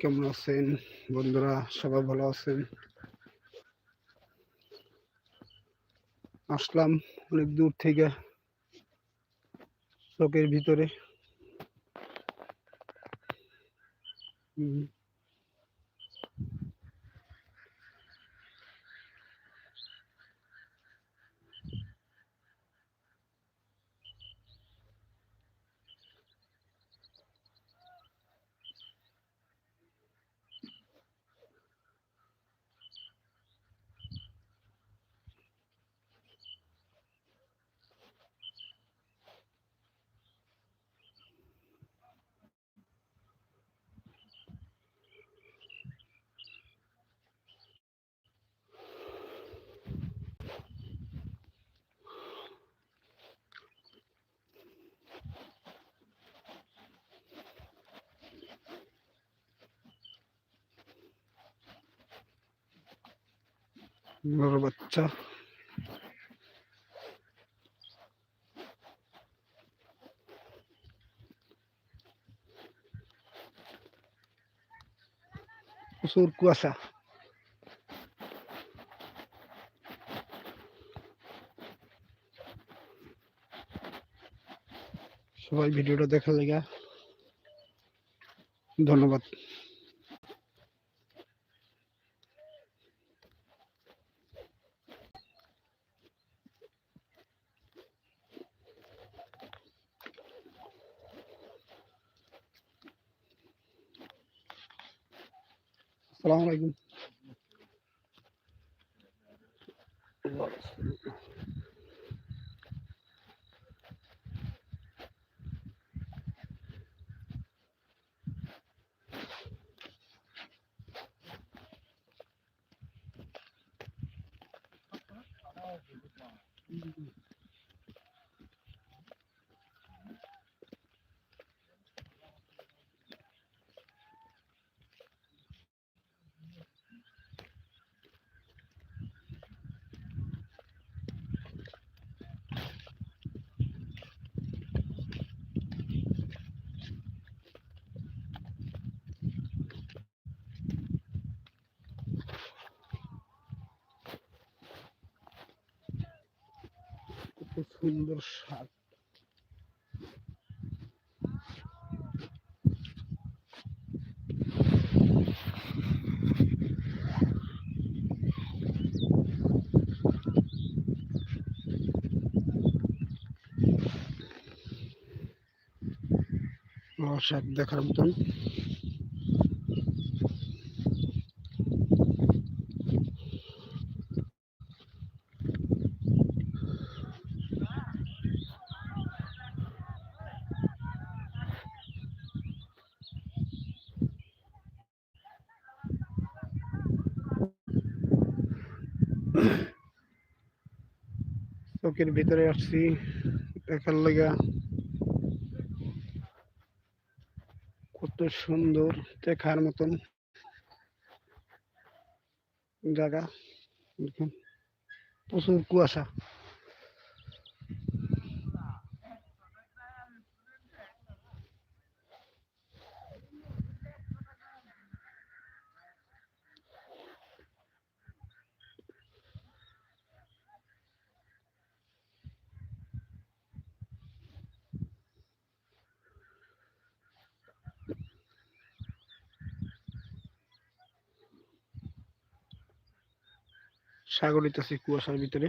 কেমন আছেন বন্ধুরা? সবাই ভালো আছেন? আসলাম অনেক দূর থেকে চোখের ভিতরে। বড় বাচ্চা। প্রচুর কুয়াশা। সবাই ভিডিওটা দেখার লেগা। ধন্যবাদ। আসসালামু আলাইকুম কত সুন্দর শাক। শাক দেখার মতন। চোখের ভিতরে আসছি দেখার লাগা কত সুন্দর দেখার মতন জায়গা। প্রচুর কুয়াশা। সাগরিত আছে কুয়াশার ভিতরে।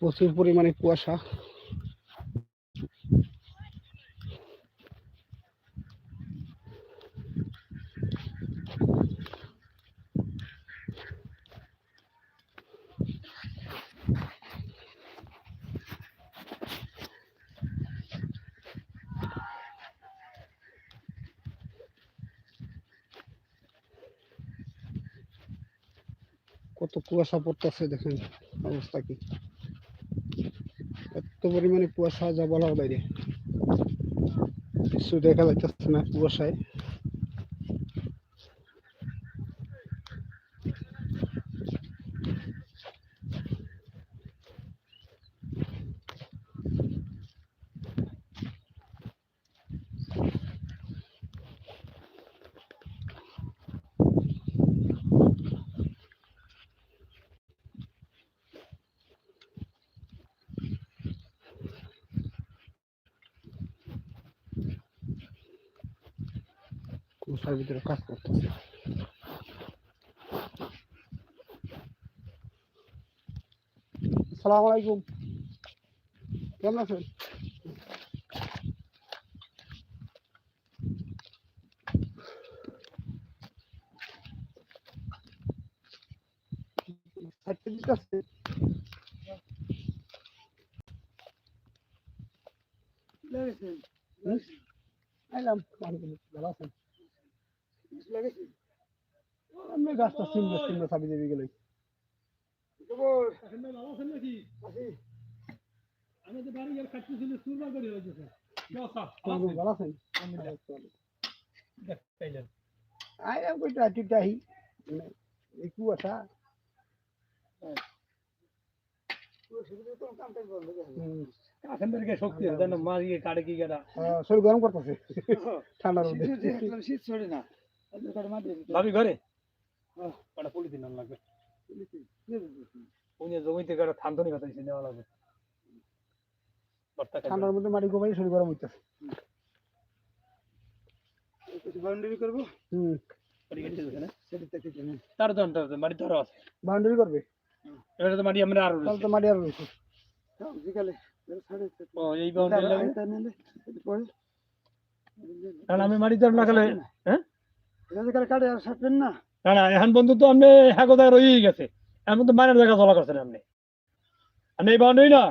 প্রচুর পরিমাণে কুয়াশা। কত কুয়াশা পড়তেছে দেখেন, অবস্থা কি। এত পরিমাণে কুয়াশা যা বলার বাইরে। কিছু দেখা যাইতেছে না কুয়াশায়। কুয়াশার ভিতরে কাজ করতেছে আসসালামু আলাইকুম কেমন আছেন হাঁটতে দিতে আসছে? হুম? আইলাম ভালো আছেন আমি গাছটা চিনবো চিনবো চাবি দেবে গেলে ভালো আছেন আইলাম কইটা টিটা আহি এই কুয়াশা শক্তি আছে জানো মারিয়ে কাটে কি কাটা শরীর গরম করতেছে ঠান্ডার মধ্যে ভাবি ঘরে কটা পলিথিন লাগবে উনি জমিতে কাটা থানতনি কথা নেওয়া লাগবে ঠান্ডার মধ্যে মাটি গোবাই শরীর গরম হইতেছে বাউন্ডারি করব হুম তার মাটি ধরো আছে বাউন্ডারি করবে তো মাটি আমরা আরও তাহলে তো মাটি আর রয়েছে ও এই বাউন্ডারি আমি মাটি ধর না গেলে হ্যাঁ না। না এখন বন্ধু তো আপনি হ্যাগোদা রয়েই গেছে। এমন তো মায়ের জায়গা চলা করছেন আপনি। আপনি এই বাউন্ডারি না?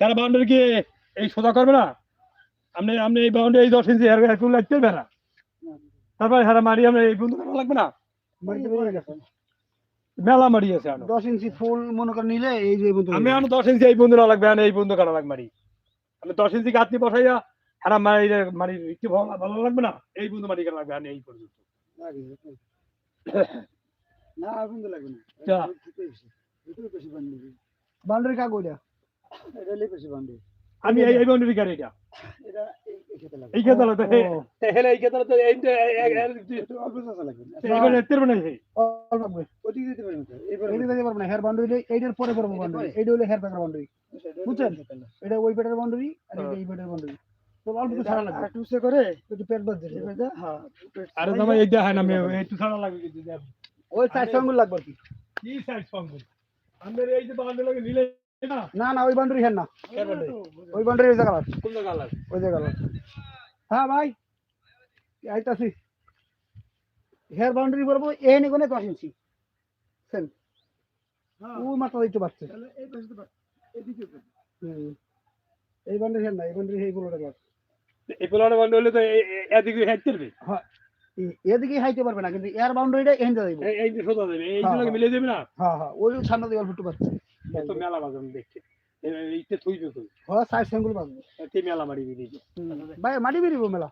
তারা বাউন্ডারি কি এই সোজা করবে না? আপনি আপনি এই বাউন্ডারি এই দশ ইঞ্চি হের একটু লাগতে পারবে না? তারপরে হারা মারি আমরা এই বন্ধু করা লাগবে না? গেছে। মেলা মারি আছে দশ ইঞ্চি ফুল মনে করে নিলে এই যে মতো আমি আনো দশ ইঞ্চি এই বন্ধু না লাগবে এই বন্ধু কাটা লাগবে মারি? আমি দশ ইঞ্চি গাঁথনি বসাইয়া হারা মারি মারি একটু ভালো ভালো লাগবে না? এই বন্ধু মারি কাটা লাগবে এই পর্যন্ত। না আগুন তো লাগবে না। আমি এই গাড়ি এটা? এই খেতে হেলে এই খেতে এই এত্তের অল্প দিতে পারব হেয়ার এইটার পরে বাউন্ডারি এইটা হলো হেয়ার প্যাকের বাউন্ডারি বুঝছেন? এটা ওই পেটের বাউন্ডারি আর এটা এই পেটের বাউন্ডারি তো অল্প ছাড়া লাগবে। একটু পেট বাদ দিলে আরে তোমার এই দেখায় না আমি একটু ছাড়া লাগবে কিন্তু ওই চার আঙ্গুল লাগবে কি। কি সাইজ পাবো আমাদের এই যে বাউন্ডারি লাগে নিলে না? না না ওই বাউন্ডারি হেয়ার না। বাউন্ডারি। ওই বাউন্ডারি ওই জায়গা কোন জায়গা লাগে ওই জায়গা হ্যাঁ ভাই। আইতাছি। হেয়ার বাউন্ডারি করব এই নিগুনে দশ ইঞ্চি। সেন ও মাথা দিতে পারছে। হুম। এই বান্ডে না এই বান্ডে এই এই বান্ডে হলে তো এদিকে হেড চলবে এদিকে হাইতে পারবে না কিন্তু এয়ার বাউন্ডারিটা এখানে যাবে এই- এই যে সোজা যাবে হ্যাঁ, হ্যাঁ। মিলে যাবে না? হ্যাঁ হ্যাঁ ওই সামনে দিয়ে অল্প একটু পাচ্ছে তো মেলা বাজার দেখছে। এইতে থুইবে তুই। হ্যাঁ সাইড সেঙ্গুল বাজবে মেলা মারি দিবি ভাই মারি বেরিব মেলা।